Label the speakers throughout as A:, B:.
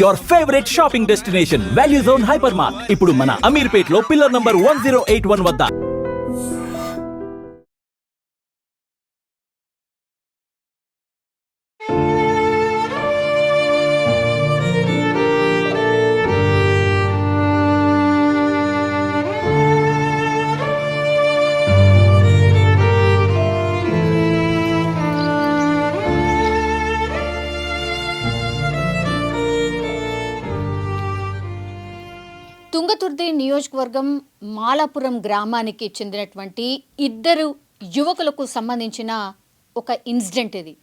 A: Your favourite shopping destination value zone hyper mart ఇప్పుడు మన అమీర్పేట్లో pillar number one zero eight one వద్ద.
B: తుంగతుర్తి నియోజకవర్గం మాలాపురం గ్రామానికి చెందినటువంటి ఇద్దరు యువకులకు సంబంధించిన ఒక ఇన్సిడెంట్ ఇది.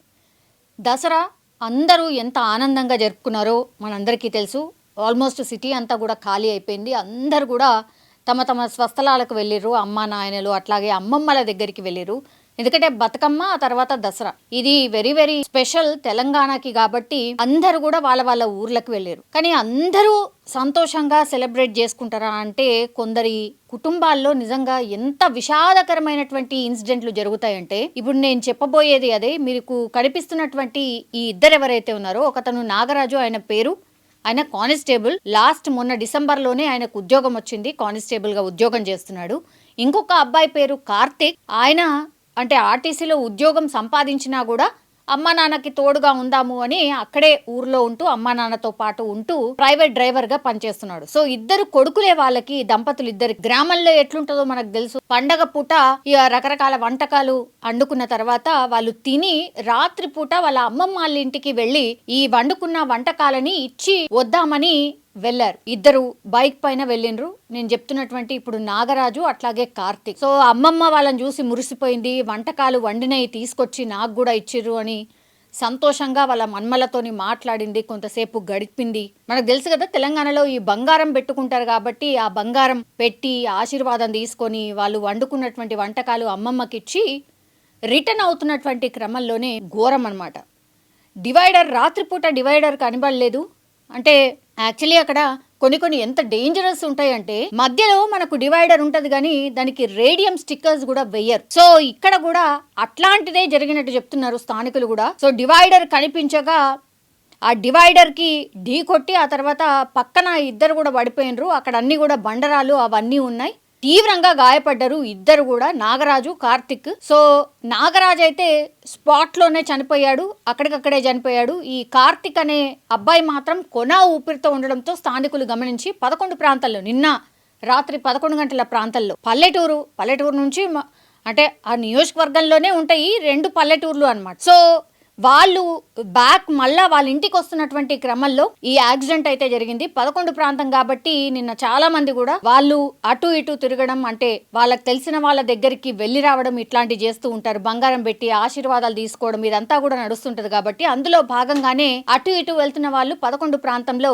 B: దసరా అందరూ ఎంత ఆనందంగా జరుపుకున్నారో మనందరికీ తెలుసు. ఆల్మోస్ట్ సిటీ అంతా కూడా ఖాళీ అయిపోయింది. అందరు కూడా తమ తమ స్వస్థలాలకు వెళ్ళిర్రు. అమ్మ నాయనలు అట్లాగే అమ్మమ్మల దగ్గరికి వెళ్ళిర్రు. ఎందుకంటే బతుకమ్మ ఆ తర్వాత దసరా. ఇది వెరీ వెరీ స్పెషల్ తెలంగాణకి కాబట్టి అందరూ కూడా వాళ్ళ వాళ్ళ ఊర్లకు వెళ్ళారు. కానీ అందరూ సంతోషంగా సెలబ్రేట్ చేసుకుంటారా అంటే కొందరి కుటుంబాల్లో నిజంగా ఎంత విషాదకరమైనటువంటి ఇన్సిడెంట్లు జరుగుతాయంటే ఇప్పుడు నేను చెప్పబోయేది అదే మీకు కనిపిస్తున్నటువంటి ఈ ఇద్దరు ఎవరైతే ఉన్నారో ఒకతను నాగరాజు ఆయన పేరు ఆయన కానిస్టేబుల్. లాస్ట్ మొన్న డిసెంబర్లోనే ఆయనకు ఉద్యోగం వచ్చింది కానిస్టేబుల్గా ఉద్యోగం చేస్తున్నాడు. ఇంకొక అబ్బాయి పేరు కార్తిక్. ఆయన అంటే ఆర్టీసీలో ఉద్యోగం సంపాదించినా కూడా అమ్మ నాన్నకి తోడుగా ఉందాము అని అక్కడే ఊర్లో ఉంటూ అమ్మ నాన్నతో పాటు ఉంటూ ప్రైవేట్ డ్రైవర్గా పనిచేస్తున్నాడు. సో ఇద్దరు కొడుకులే వాళ్ళకి దంపతులు ఇద్దరు. గ్రామంలో ఎట్లుంటుందో మనకు తెలుసు. పండగ పూట ఇక రకరకాల వంటకాలు వండుకున్న తర్వాత వాళ్ళు తిని రాత్రి పూట వాళ్ళ అమ్మమ్మ వాళ్ళ ఇంటికి వెళ్ళి ఈ వండుకున్న వంటకాలని ఇచ్చి వద్దామని వెళ్ళారు. ఇద్దరు బైక్ పైన వెళ్ళిండ్రు. నేను చెప్తున్నటువంటి ఇప్పుడు నాగరాజు అట్లాగే కార్తిక్. సో అమ్మమ్మ వాళ్ళని చూసి మురిసిపోయింది. వంటకాలు వండినవి తీసుకొచ్చి నాకు కూడా ఇచ్చిర్రు అని సంతోషంగా వాళ్ళ మన్మలతోని మాట్లాడింది. కొంతసేపు గడిపింది. మనకు తెలుసు కదా తెలంగాణలో ఈ బంగారం పెట్టుకుంటారు కాబట్టి ఆ బంగారం పెట్టి ఆశీర్వాదం తీసుకొని వాళ్ళు వండుకున్నటువంటి వంటకాలు అమ్మమ్మకిచ్చి రిటర్న్ అవుతున్నటువంటి క్రమంలోనే ఘోరం అన్నమాట. డివైడర్ రాత్రిపూట డివైడర్ కనబడలేదు. అంటే యాక్చువల్లీ అక్కడ కొన్ని కొన్ని ఎంత డేంజరస్ ఉంటాయంటే మధ్యలో మనకు డివైడర్ ఉంటది కానీ దానికి రేడియం స్టిక్కర్స్ కూడా వెయ్యరు సో ఇక్కడ కూడా అట్లాంటిదే జరిగినట్టు చెప్తున్నారు స్థానికులు కూడా. సో డివైడర్ కనిపించగా ఆ డివైడర్కి ఢీ కొట్టి ఆ తర్వాత పక్కన ఇద్దరు కూడా పడిపోయినరు. అక్కడ అన్ని కూడా బండరాలు అవన్నీ ఉన్నాయి. తీవ్రంగా గాయపడ్డారు ఇద్దరు కూడా నాగరాజు కార్తిక్. సో నాగరాజు అయితే స్పాట్లోనే చనిపోయాడు అక్కడికక్కడే చనిపోయాడు. ఈ కార్తిక్ అనే అబ్బాయి మాత్రం కొనా ఊపిరితో ఉండడంతో స్థానికులు గమనించి పదకొండు ప్రాంతాల్లో నిన్న రాత్రి పదకొండు గంటల ప్రాంతాల్లో పల్లెటూరు పల్లెటూరు నుంచి అంటే ఆ నియోజకవర్గంలోనే ఉంటాయి రెండు పల్లెటూర్లు అనమాట సో వాళ్ళు బ్యాక్ మళ్ళా వాళ్ళ ఇంటికి వస్తున్నటువంటి క్రమంలో ఈ యాక్సిడెంట్ అయితే జరిగింది. పదకొండు ప్రాంతం కాబట్టి నిన్న చాలా మంది కూడా వాళ్ళు అటు ఇటు తిరగడం అంటే వాళ్ళకి తెలిసిన వాళ్ళ దగ్గరికి వెళ్ళి రావడం ఇట్లాంటివి చేస్తూ ఉంటారు. బంగారం పెట్టి ఆశీర్వాదాలు తీసుకోవడం ఇదంతా కూడా నడుస్తుంటది కాబట్టి అందులో భాగంగానే అటు ఇటు వెళ్తున్న వాళ్ళు పదకొండు ప్రాంతంలో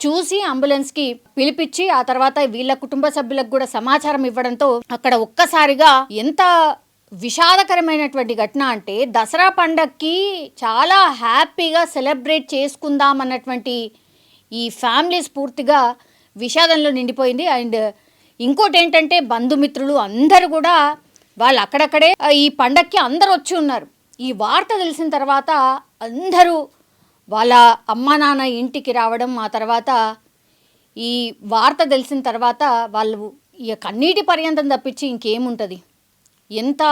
B: చూసి అంబులెన్స్కి పిలిపించి ఆ తర్వాత వీళ్ళ కుటుంబ సభ్యులకు కూడా సమాచారం ఇవ్వడంతో అక్కడ ఒక్కసారిగా ఎంత విషాదకరమైనటువంటి ఘటన అంటే దసరా పండక్కి చాలా హ్యాపీగా సెలబ్రేట్ చేసుకుందాం అన్నటువంటి ఈ ఫ్యామిలీస్ పూర్తిగా విషాదంలో నిండిపోయింది. అండ్ ఇంకోటి ఏంటంటే బంధుమిత్రులు అందరూ కూడా వాళ్ళు అక్కడక్కడే ఈ పండక్కి అందరూ వచ్చి ఉన్నారు. ఈ వార్త తెలిసిన తర్వాత అందరూ వాళ్ళ అమ్మా నాన్న ఇంటికి రావడం ఆ తర్వాత ఈ వార్త తెలిసిన తర్వాత వాళ్ళు ఈ కన్నీటి పర్యంతం తప్పించి ఇంకేముంటుంది? ఎంత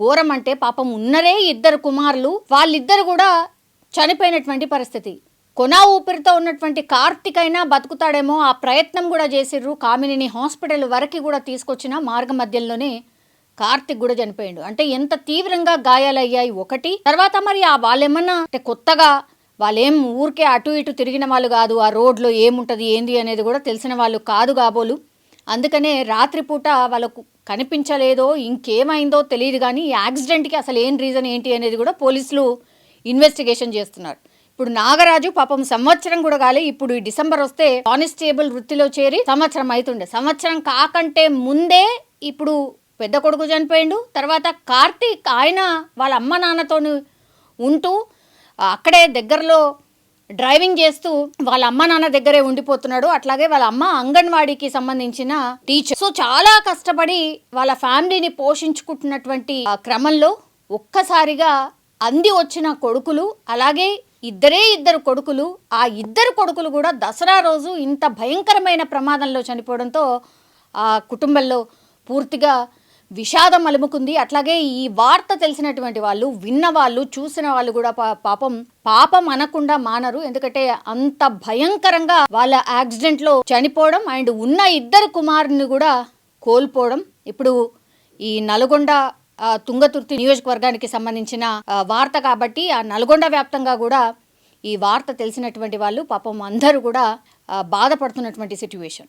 B: ఘోరం అంటే పాపం ఉన్నరే ఇద్దరు కుమారులు వాళ్ళిద్దరు కూడా చనిపోయినటువంటి పరిస్థితి. కొన ఊపిరితో ఉన్నటువంటి కార్తిక్ అయినా బతుకుతాడేమో ఆ ప్రయత్నం కూడా చేసిర్రు. కామినిని హాస్పిటల్ వరకు కూడా తీసుకొచ్చిన మార్గ మధ్యంలోనే కార్తిక్ కూడా చనిపోయాడు. అంటే ఎంత తీవ్రంగా గాయాలయ్యాయి ఒకటి. తర్వాత మరి ఆ వాళ్ళేమన్నా అంటే కొత్తగా వాళ్ళేం ఊరికే అటు ఇటు తిరిగిన వాళ్ళు కాదు ఆ రోడ్లో ఏముంటుంది ఏంది అనేది కూడా తెలిసిన వాళ్ళు కాదు కాబోలు. అందుకనే రాత్రిపూట వాళ్ళకు కనిపించలేదో ఇంకేమైందో తెలియదు కానీ ఈ యాక్సిడెంట్కి అసలు ఏం రీజన్ ఏంటి అనేది కూడా పోలీసులు ఇన్వెస్టిగేషన్ చేస్తున్నారు. ఇప్పుడు నాగరాజు పాపం సంవత్సరం కూడా కాలే ఇప్పుడు ఈ డిసెంబర్ వస్తే కానిస్టేబుల్ వృత్తిలో చేరి సంవత్సరం అవుతుండే సంవత్సరం కాకంటే ముందే ఇప్పుడు పెద్ద కొడుకు చనిపోయిండు తర్వాత కార్తీక్ ఆయన వాళ్ళ అమ్మ నాన్నతో ఉంటూ అక్కడే దగ్గరలో డ్రైవింగ్ చేస్తూ వాళ్ళ అమ్మ నాన్న దగ్గరే ఉండిపోతున్నాడు. అట్లాగే వాళ్ళ అమ్మ అంగన్వాడీకి సంబంధించిన టీచర్. సో చాలా కష్టపడి వాళ్ళ ఫ్యామిలీని పోషించుకుంటున్నటువంటి ఆ క్రమంలో ఒక్కసారిగా అంది వచ్చిన కొడుకులు అలాగే ఇద్దరే ఇద్దరు కొడుకులు ఆ ఇద్దరు కొడుకులు కూడా దసరా రోజు ఇంత భయంకరమైన ప్రమాదంలో చనిపోవడంతో ఆ కుటుంబంలో పూర్తిగా విషాదం అలుముకుంది. అట్లాగే ఈ వార్త తెలిసినటువంటి వాళ్ళు విన్న వాళ్ళు చూసిన వాళ్ళు కూడా పా- పాపం పాపం అనకుండా మానరు. ఎందుకంటే అంత భయంకరంగా వాళ్ళ యాక్సిడెంట్లో చనిపోవడం అండ్ ఉన్న ఇద్దరు కుమారుని కూడా కోల్పోవడం. ఇప్పుడు ఈ నల్గొండ తుంగతుర్తి నియోజకవర్గానికి సంబంధించిన వార్త కాబట్టి ఆ నల్గొండ వ్యాప్తంగా కూడా ఈ వార్త తెలిసినటువంటి వాళ్ళు పాపం అందరూ కూడా బాధపడుతున్నటువంటి సిచ్యువేషన్